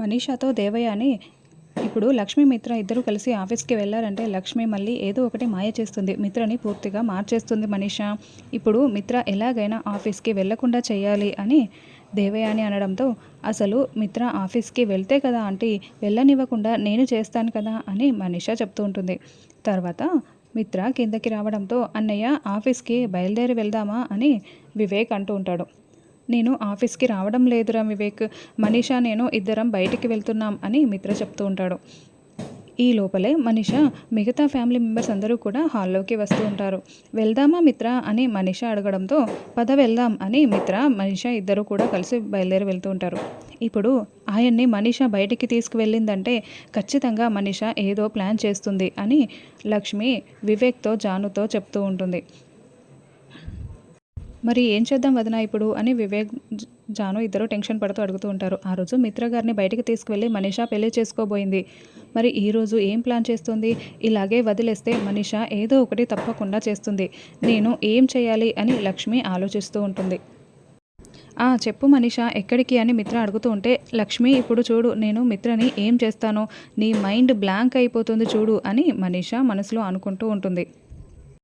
మనీషాతో దేవయాని ఇప్పుడు లక్ష్మి మిత్ర ఇద్దరు కలిసి ఆఫీస్కి వెళ్ళారంటే లక్ష్మి మళ్ళీ ఏదో ఒకటి మాయ చేస్తుంది. మిత్రని పూర్తిగా మార్చేస్తుంది మనీష. ఇప్పుడు మిత్ర ఎలాగైనా ఆఫీస్కి వెళ్ళకుండా చేయాలి అని దేవయాని అనడంతో అసలు మిత్ర ఆఫీస్కి వెళ్తే కదా ఆంటీ వెళ్ళనివ్వకుండా నేను చేస్తాను కదా అని మనీష చెప్తూ ఉంటుంది. తర్వాత మిత్ర కిందకి రావడంతో అన్నయ్య ఆఫీస్కి బయలుదేరి వెళ్దామా అని వివేక్ అంటూ ఉంటాడు. నేను ఆఫీస్కి రావడం లేదురా వివేక్. మనీషా నేను ఇద్దరం బయటికి వెళ్తున్నాం అని మిత్ర చెప్తూ ఉంటాడు. ఈ లోపలే మనిష మిగతా ఫ్యామిలీ మెంబర్స్ అందరూ కూడా హాల్లోకి వస్తూ ఉంటారు. వెళ్దామా మిత్ర? అని మనిష అడగడంతో పద వెళ్దాం అని మిత్ర మనిష ఇద్దరు కూడా కలిసి బయలుదేరి వెళ్తూ ఉంటారు. ఇప్పుడు ఆయన్ని మనిష బయటికి తీసుకువెళ్ళిందంటే ఖచ్చితంగా మనిష ఏదో ప్లాన్ చేస్తుంది అని లక్ష్మి వివేక్తో జానుతో చెప్తూ ఉంటుంది. మరి ఏం చేద్దాం వదిన ఇప్పుడు అని వివేక్ జాను ఇద్దరు టెన్షన్ పడుతూ అడుగుతూ ఉంటారు. ఆ రోజు మిత్ర గారిని బయటికి తీసుకువెళ్ళి మనీషా పెళ్ళి చేసుకోబోయింది. మరి ఈ రోజు ఏం ప్లాన్ చేస్తుంది? ఇలాగే వదిలేస్తే మనీషా ఏదో ఒకటి తప్పకుండా చేస్తుంది. నేను ఏం చేయాలి అని లక్ష్మి ఆలోచిస్తూ ఉంటుంది. ఆ చెప్పు మనీషా ఎక్కడికి అని మిత్ర అడుగుతూ ఉంటే లక్ష్మి ఇప్పుడు చూడు నేను మిత్రని ఏం చేస్తానో నీ మైండ్ బ్లాంక్ అయిపోతుంది చూడు అని మనీషా మనసులో అనుకుంటూ ఉంటుంది.